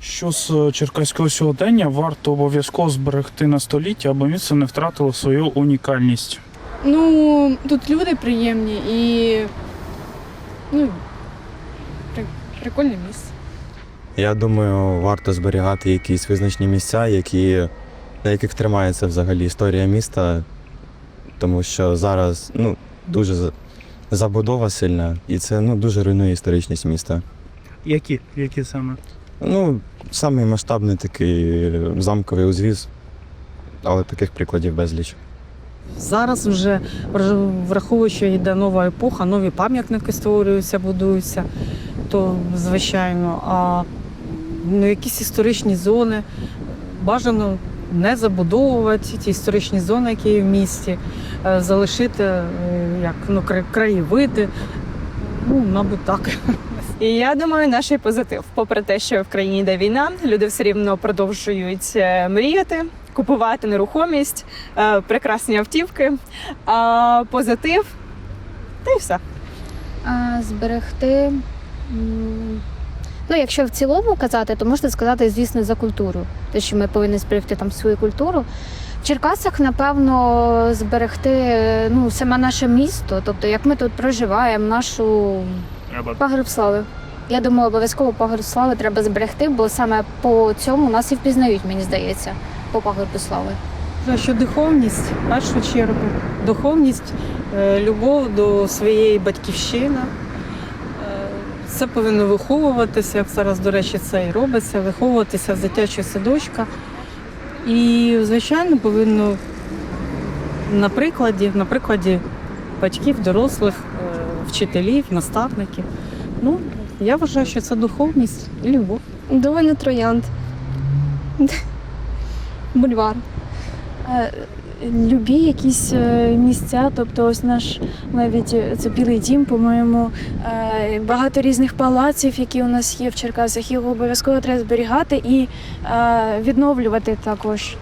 Що з е, черкаського сьогодення варто обов'язково зберегти на століття, аби місце не втратило свою унікальність? Ну, тут люди приємні і ну, прикольне місце. Я думаю, варто зберігати якісь визначні місця, які, на яких тримається взагалі історія міста, тому що зараз ну, дуже забудова сильна, і це ну, дуже руйнує історичність міста. Які? Які саме? Ну, самий масштабний такий е, замковий узвіз, але таких прикладів безліч. Зараз вже враховуючи, що йде нова епоха, нові пам'ятники створюються, будуються, то звичайно, а ну, якісь історичні зони бажано не забудовувати ті історичні зони, які є в місті, е, залишити е, як ну, краєвиди. Ну, мабуть, так. І я думаю, наш позитив. Попри те, що в країні йде війна, люди все рівно продовжують е, мріяти, купувати нерухомість, прекрасні автівки. А позитив, та й все. А, зберегти. Ну, якщо в цілому казати, то можна сказати, звісно, за культуру. Те, що ми повинні зберегти там свою культуру. В Черкасах, напевно, зберегти ну, саме наше місто, тобто як ми тут проживаємо, нашу пагорб слави. Я думаю, обов'язково пагорб слави треба зберегти, бо саме по цьому нас і впізнають, мені здається, по пагорбу слави. За що духовність, в першу чергу, духовність, е, любов до своєї батьківщини. Е, Це повинно виховуватися, як зараз, до речі, це і робиться, виховуватися з дитячого садочка. І, звичайно, повинно на прикладі, на прикладі батьків, дорослих, е, вчителів, наставників. Ну, я вважаю, що це духовність і любов. Долина Троянд. Бульвар. Любі якісь е, місця, тобто ось наш навіть е, це Білий Дім, по-моєму, е, багато різних палаців, які у нас є в Черкасах, їх обов'язково треба зберігати і відновлювати також.